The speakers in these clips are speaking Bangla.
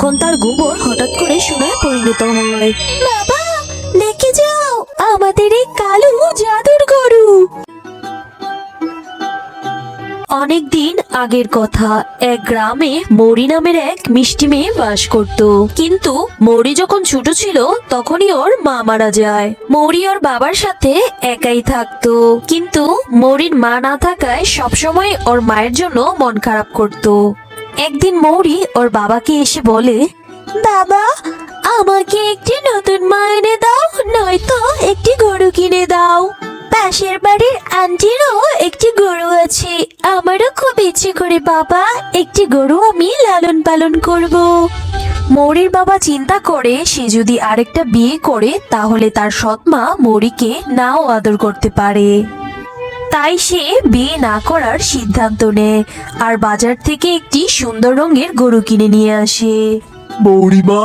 তখন তার গোবর হঠাৎ করে সোনায় পরিণত হয়। বাবা দেখে যাও আমাদের এই কালো জাদুর গরু। অনেক দিন আগের কথা এক গ্রামে মৌরি নামের এক মিষ্টি মেয়ে বাস করত। কিন্তু মৌরি যখন ছোট ছিল তখনই ওর মা মারা যায়। মৌরি ওর বাবার সাথে একাই থাকতো। কিন্তু মৌরির মা না থাকায় সবসময় ওর মায়ের জন্য মন খারাপ করত। একদিন মৌরি ওর বাবাকে এসে বলে, বাবা, আমাকে একটি নতুন মা এনে দাও, নয়তো একটি গরু কিনে দাও। পাশের বাড়ির আন্টিরও একটি গরু আছে। আমারও খুব ইচ্ছে করে, বাবা, একটি গরু আমি লালন পালন করব। মৌরির বাবা চিন্তা করে, সে যদি আরেকটা বিয়ে করে, তাহলে তার সৎমা মৌরিকে নাও আদর করতে পারে। তাই সে বিয়ে না করার সিদ্ধান্ত নেয় আর বাজার থেকে একটি সুন্দর রঙের গরু কিনে নিয়ে আসে। মৌরিমা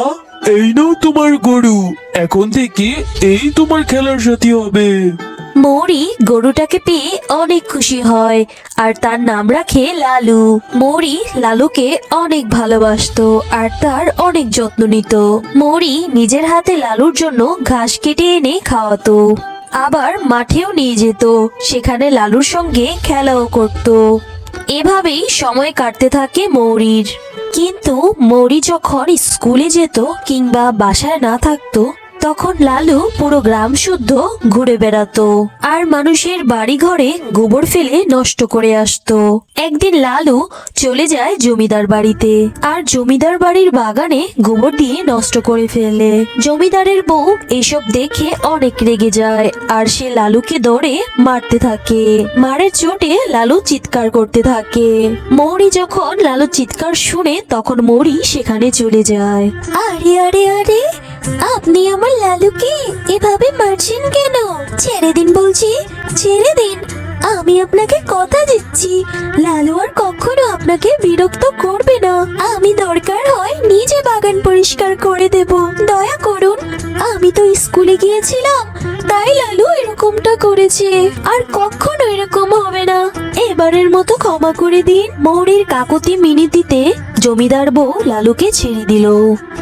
এই নাও তোমার গরু। এখন থেকে এই তোমার খেলার সাথী হবে। মৌরি গরুটাকে পেয়ে অনেক খুশি হয় আর তার নাম রাখে লালু। মৌরি লালুকে অনেক ভালোবাসতো আর তার অনেক যত্ন নিত। মৌরি নিজের হাতে লালুর জন্য ঘাস কেটে এনে খাওয়াতো। আবার মাঠেও নিয়ে যেত। সেখানে লালুর সঙ্গে খেলাও করত। এভাবেই সময় কাটতে থাকে মৌরির। কিন্তু মৌরি যখন স্কুলে যেত কিংবা বাসায় না থাকতো তখন লালু পুরো গ্রাম শুদ্ধ ঘুরে বেড়াতো। আর মানুষের বাড়ি ঘরে গোবর ফেলে নষ্ট করে আসতো। একদিন লালু চলে যায় জমিদার বাড়িতে। আর জমিদার বাড়ির বাগানে গোবর দিয়ে নষ্ট করে ফেলে। জমিদারের বউ এসব দেখে অনেক রেগে যায়। আর সে লালুকে দৌড়ে মারতে থাকে। মারের চোটে লালু চিৎকার করতে থাকে। মৌরি যখন লালু চিৎকার শুনে তখন মৌরি সেখানে চলে যায়। আরে আরে আরে আপনি আমার লালুকে এভাবে মারছেন কেন? ছেড়ে দিন বলছি, ছেড়ে দিন। আমি আপনাকে কথা দিচ্ছি। লালু আর কখনো আপনাকে বিরক্ত করবে না। আমি দরকার হয় নিজে বাগান পরিষ্কার করে দেব। দয়া করুন, আমি তো স্কুলে গিয়েছিলাম, তাই লালু এরকমটা করেছে। আর কখনো এরকম হবে না। এবারের মতো ক্ষমা করে দিন, মৌরির কাকতি মিনিতিতে জমিদার বউ লালুকে ছেড়ে দিল।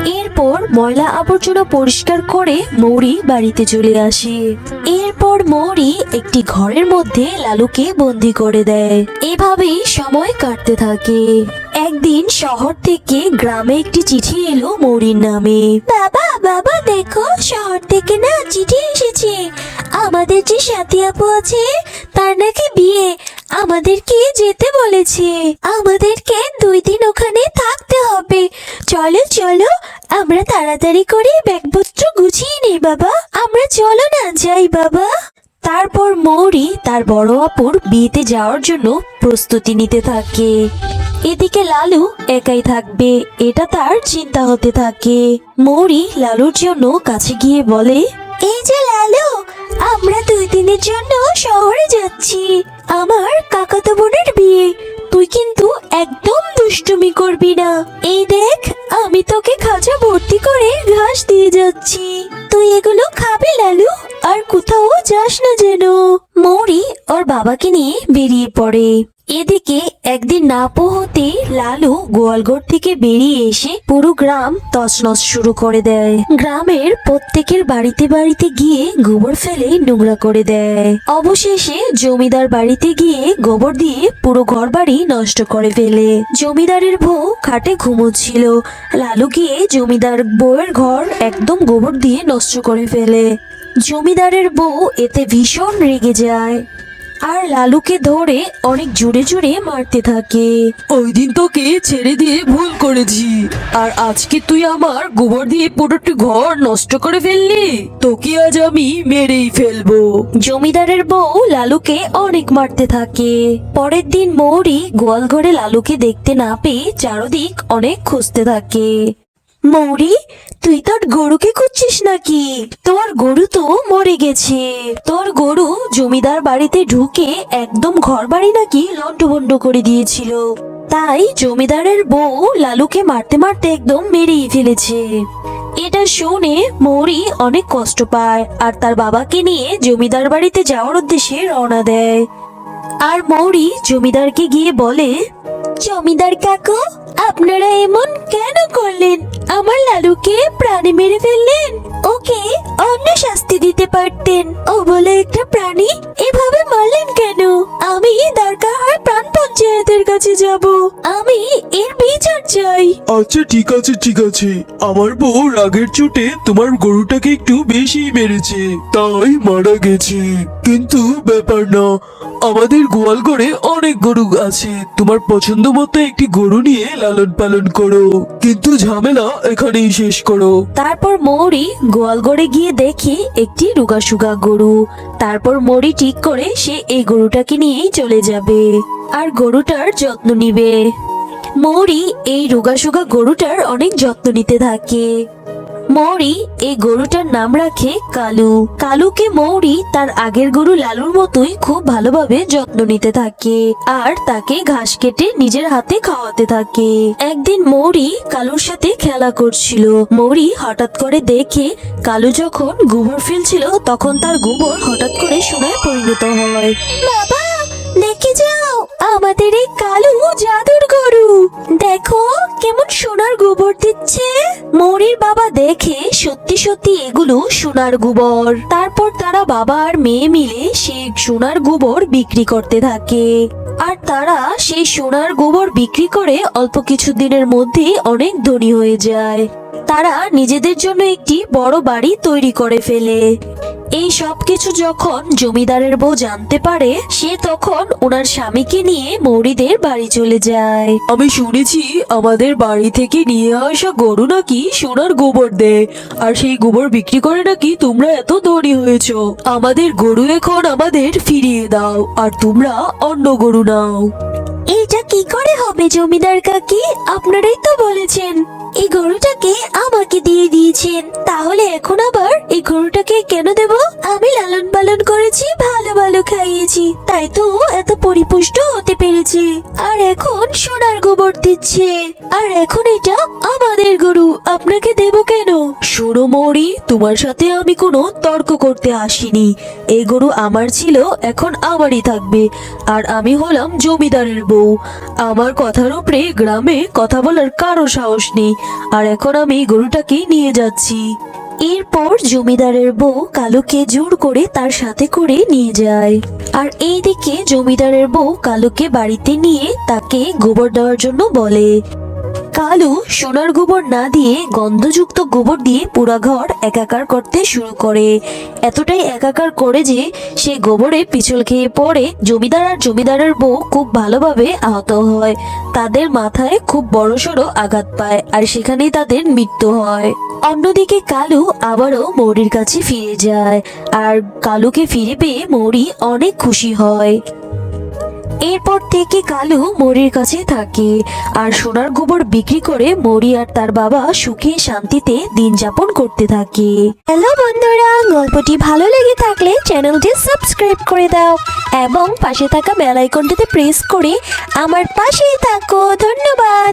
এরপর ময়লা আবর্জনা পরিষ্কার করে মৌরি বাড়িতে চলে আসে। এরপর মৌরি একটি ঘরের মধ্যে লালুকে বন্দি করে দেয়। এভাবেই সময় কাটতে থাকে। একদিন শহর থেকে গ্রামে একটি চিঠি এলো মৌরির নামে। বাবা বাবা, দেখো, শহর থেকে না চিঠি এসেছে। আমাদের যে সাথী আপু আছে, তার নাকি বিয়ে। আমাদেরকে যেতে বলেছে। আমাদেরকে দুই দিন ওখানে থাকতে হবে। চলো চলো, আমরা তাড়াতাড়ি করে ব্যাগপত্র গুছিয়ে নিই বাবা। আমরা চলো না যাই বাবা। তারপর মৌরি তার বড় আপুর বিয়েতে যাওয়ার জন্য প্রস্তুতি নিতে থাকে। এদিকে লালু একাই থাকবে, এটা তার চিন্তা হতে থাকে। মৌরি লালুর জন্য কাছে গিয়ে বলে, এই যে লালু, আমরা দুই দিনের জন্য শহরে যাচ্ছি। আমার কাকাতো বোনের বিয়ে। তুই কিন্তু একদম দুষ্টুমি করবি না। এই দেখ আমি তোকে খাঁচা ভর্তি করে ঘাস দিয়ে যাচ্ছি। তুই এগুলো খাবে, লালু? আর কোথাও যাস না যেন। মৌরি ওর বাবাকে নিয়ে বেরিয়ে পড়ে। এদিকে একদিন না পোহতে লালু গোয়ালঘর থেকে বেরিয়ে এসে পুরো গ্রাম তছনছ শুরু করে দেয়। গ্রামের প্রত্যেকের বাড়িতে বাড়িতে গিয়ে গোবর ফেলে নোংরা করে দেয়। অবশেষে জমিদার বাড়িতে গিয়ে গোবর দিয়ে পুরো ঘর বাড়ি নষ্ট করে ফেলে। জমিদারের বউ খাটে ঘুমোচ্ছিল। লালু গিয়ে জমিদার বউয়ের ঘর একদম গোবর দিয়ে নষ্ট করে ফেলে। জমিদারের বউ এতে ভীষণ রেগে যায়। আর লালুকে ধরে অনেক জোরে জোরে মারতে থাকে। ওই দিন তোকে ছেড়ে দিয়ে ভুল করেছি। আর আজকে তুই আমার গোবর দিয়ে পুরোটি ঘর নষ্ট করে ফেললি? তোকে আজ আমি মেরেই ফেলব। জমিদারের বউ লালুকে অনেক মারতে থাকে। পরের দিন মৌরি গোয়াল ঘরে লালুকে দেখতে না পেয়ে চারদিক অনেক খুঁজতে থাকে। মৌরি তুই তোর গরুকে খুঁজছিস নাকি? তোর গরু তো মরে গেছে। তোর গরু জমিদার বাড়িতে ঢুকে একদম ঘর বাড়ি নাকি লন্ডভন্ড করে দিয়েছিল। তাই জমিদারের বউ লালুকে মারতে মারতে একদম মেরেই ফেলেছে। এটা শুনে মৌরি অনেক কষ্ট পায় আর তার বাবাকে নিয়ে জমিদার বাড়িতে যাওয়ার উদ্দেশ্যে রওনা দেয়। আর মৌরি জমিদারকে গিয়ে বলে জমিদার কাকু, আপনারা এমন কেন করলেন? আমার লালুকে প্রাণী মেরে ফেললেন। ওকে অন্য শাস্তি দিতে পারতেন। ও বলে, একটা প্রাণী এভাবে মারলেন কেন? আমি দরকার হয় প্রাণ পঞ্চায়েতের কাছে যাব। আমি এর বিচার চাই। আচ্ছা ঠিক আছে ঠিক আছে। আমার বউ রাগের চোটে তোমার গরুটাকে একটু বেশি মেরেছে তাই মারা গেছে। কিন্তু ব্যাপার না আমাদের গোয়াল ঘরে অনেক গরু আছে। তোমার পছন্দ মতো একটি গরু নিয়ে লালন পালন করো। কিন্তু ঝামেলা এখানেই শেষ করো। তারপর মৌরি গোয়ালঘরে গিয়ে দেখে একটি রুগাসুগা গরু। তারপর মৌরি ঠিক করে সে এই গরুটাকে নিয়েই চলে যাবে। আর গরুটার যত্ন নিবে। মৌরি এই রুগাসুগা গরুটার অনেক যত্ন নিতে থাকে। মৌরি এই গরুটার নাম রাখে কালু। কালুকে মৌরি তার আগের গরু লালুর মতোই খুব ভালোভাবে যত্ন নিতে থাকে আর তাকে ঘাস কেটে নিজের হাতে খাওয়াতে থাকে। একদিন মৌরি কালুর সাথে খেলা করছিল। মৌরি হঠাৎ করে দেখে কালু যখন গোবর ফেলছিল তখন তার গোবর হঠাৎ করে সোনায় পরিণত হয়। বাবা আমাদের এই কালু জাদুর গরু। দেখো, কেমন সোনার গোবর দিচ্ছে। মৌরির বাবা দেখে সত্যি সত্যি এগুলো সোনার গোবর। তারপর তারা বাবা আর মেয়ে মিলে সেই সোনার গোবর বিক্রি করতে থাকে। আর তারা সেই সোনার গোবর বিক্রি করে অল্প কিছু দিনের মধ্যে অনেক ধনী হয়ে যায়। তারা নিজেদের জন্য একটি বড় বাড়ি তৈরি করে ফেলে। এই সব কিছু যখন জমিদারের বউ জানতে পারে সে তখন ওনার স্বামীকে নিয়ে মৌরিদের বাড়ি চলে যায়। আমি শুনেছি আমাদের বাড়ি থেকে নিয়ে আসা গরু নাকি সোনার গোবর দেয় আর সেই গোবর বিক্রি করে নাকি তোমরা এত ধনী হয়েছো। আমাদের গরু এখন আমাদের ফিরিয়ে দাও আর তোমরা অন্য গরু নাও। এইটা কি করে হবে জমিদার কাকি? আপনারাই তো বলেছেন। এই গরুটাকে আমাকে দিয়ে দিয়েছেন। তাহলে এখন আবার এই গরুটাকে কেন দেব? আমি লালন পালন করেছি, ভালো ভালো খাইয়েছি। তাই তো এত পরিপুষ্ট হতে পেরেছে। আর এখন সোনার গোবর দিচ্ছে। আর এখন এটা আমাদের গরু, আপনাকে দেব কেন? শোনো মৌরি, তোমার সাথে আমি কোনো তর্ক করতে আসিনি। এই গরু আমার ছিল, এখন আমারই থাকবে। আর আমি হলাম জমিদারের বউ। আমার কথার উপরে গ্রামে কথা বলার কারও সাহস নেই। আর এখন আমি গরুটাকে নিয়ে যাচ্ছি। এরপর জমিদারের বউ কালুকে জোর করে তার সাথে করে নিয়ে যায়। আর এইদিকে জমিদারের বউ কালুকে বাড়িতে নিয়ে তাকে গোবর দেওয়ার জন্য বলে। কালু সোনার গোবর না দিয়ে গন্ধযুক্ত গোবর দিয়ে পুরা ঘর একাকার করতে শুরু করে। এতটাই একাকার করে যে সে গোবরে পিছল খেয়ে পড়ে। জমিদার আর জমিদারের বউ খুব ভালোভাবে আহত হয়। তাদের মাথায় খুব বড়সড় আঘাত পায় আর সেখানেই তাদের মৃত্যু হয়। অন্যদিকে কালু আবারও মৌরির কাছে ফিরে যায়। আর কালুকে ফিরে পেয়ে মৌরি অনেক খুশি হয়। এরপর থেকে কালু মরির কাছে থাকে আর সোনার গোবর বিক্রি করে মরি আর তার বাবা সুখে শান্তিতে দিন যাপন করতে থাকে। হ্যালো বন্ধুরা, গল্পটি ভালো লেগে থাকলে চ্যানেলটি সাবস্ক্রাইব করে দাও এবং পাশে থাকা বেল আইকনটিতে প্রেস করে আমার পাশেই থাকো। ধন্যবাদ।